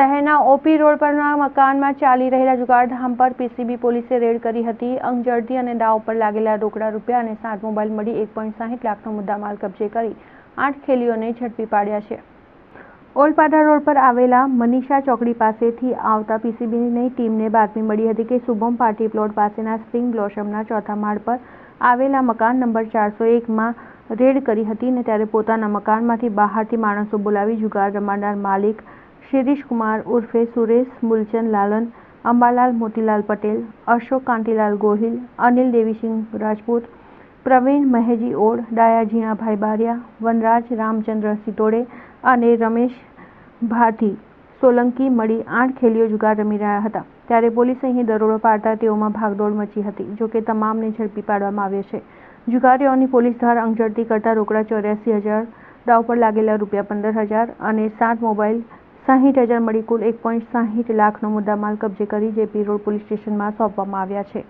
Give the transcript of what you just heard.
શહેરના OP road પરના મકાનમાં ચાલી રહેલા જુગારધામ પર પીસીબી પોલીસે રેડ કરી હતી. અંગજડતી અને દાવ પર લાગેલા રોકડા રૂપિયા અને સાત મોબાઈલ મળી એક પોઈન્ટ સાહીઠ લાખનો મુદ્દામાલ કબજે કરી આઠ ખેલીઓને ઝડપી પાડ્યા છે. ઓલપાડા રોડ પર આવેલા મનીષા ચોકડી પાસેથી આવતા પીસીબીની ટીમને બાતમી મળી હતી કે શુભમ પાર્ટી પ્લોટ પાસેના સ્પ્રિંગ બ્લોસમના ચોથા માળ પર આવેલા મકાન નંબર ચારસો એકમાં રેડ કરી હતી ને ત્યારે પોતાના મકાનમાંથી બહારથી માણસો બોલાવી જુગાર રમાનાર માલિક શિરીષકુમાર ઉર્ફે સુરેશ, મૂલચંદ લાલન, અંબાલાલ મોતીલાલ પટેલ, અશોક કાંતિલાલ ગોહિલ, અનિલ દેવીસિંહ રાજપૂત, પ્રવીણ મહેજી ઓડ, ડાયા ઝીણાભાઈ બારિયા, વનરાજ રામચંદ્ર સિટોડે અને રમેશ ભાથી સોલંકી મળી આઠ ખેલીઓ જુગાર રમી રહ્યા હતા. ત્યારે પોલીસે અહીં દરોડો પાડતા તેઓમાં ભાગદોડ મચી હતી જોકે તમામને ઝડપી પાડવામાં આવ્યા છે. જુગારીઓની પોલીસ ધાર અંગઝડતી કરતાં રોકડા ચોર્યાસી હજાર, દાવ પર લાગેલા રૂપિયા પંદર હજાર અને સાત મોબાઈલ સાહીઠ હજાર મળી કુલ એક પોઈન્ટ સાહીઠ લાખનો મુદ્દામાલ કબજે કરી જેપી રોડ પોલીસ સ્ટેશનમાં સોંપવામાં આવ્યા છે.